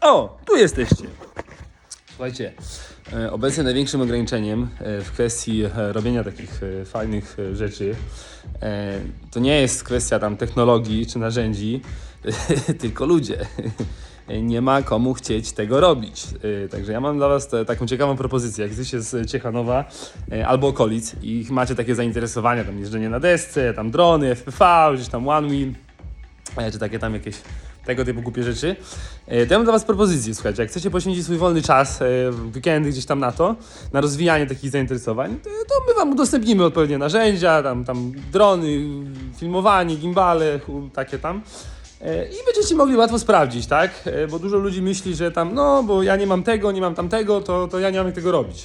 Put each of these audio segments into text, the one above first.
O, tu jesteście. Słuchajcie, e, obecnie największym ograniczeniem e, w kwestii e, robienia takich fajnych rzeczy to nie jest kwestia tam technologii czy narzędzi, tylko ludzie. Nie ma komu chcieć tego robić. Także ja mam dla Was taką ciekawą propozycję. Jak jesteście z Ciechanowa albo okolic i macie takie zainteresowania, tam jeżdżenie na desce, tam drony, FPV, gdzieś tam One Wheel, czy takie tam jakieś tego typu głupie rzeczy. E, To ja mam dla Was propozycję, słuchajcie, jak chcecie poświęcić swój wolny czas, e, weekendy gdzieś tam na to, na rozwijanie takich zainteresowań, to, my Wam udostępnimy odpowiednie narzędzia, tam, tam drony, filmowanie, gimbale, takie tam. E, I będziecie mogli łatwo sprawdzić, tak? Bo dużo ludzi myśli, że tam, no, bo ja nie mam tego, nie mam tamtego, to, to ja nie mam jak tego robić.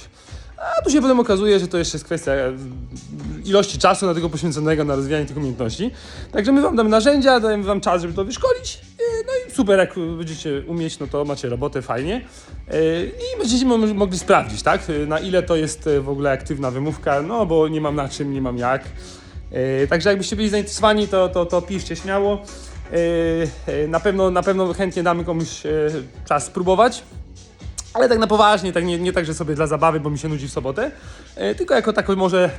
A tu się potem okazuje, że to jeszcze jest kwestia ilości czasu na tego poświęconego na rozwijanie tych umiejętności. Także my wam damy narzędzia, dajemy wam czas, żeby to wyszkolić. Super, jak będziecie umieć, no to macie robotę fajnie. E, I będziecie mo- mogli sprawdzić, tak? E, Na ile to jest e, w ogóle aktywna wymówka, no bo nie mam na czym, nie mam jak. Także jakbyście byli zainteresowani, to, to, to piszcie śmiało. Na pewno, na pewno chętnie damy komuś czas spróbować. Ale tak na poważnie, tak nie, nie tak, że sobie dla zabawy, bo mi się nudzi w sobotę, tylko jako taką może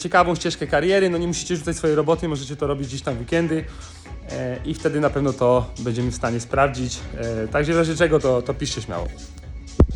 ciekawą ścieżkę kariery. No nie musicie rzucać swojej roboty, możecie to robić gdzieś tam weekendy i wtedy na pewno to będziemy w stanie sprawdzić. E, Także w razie czego to, to piszcie śmiało.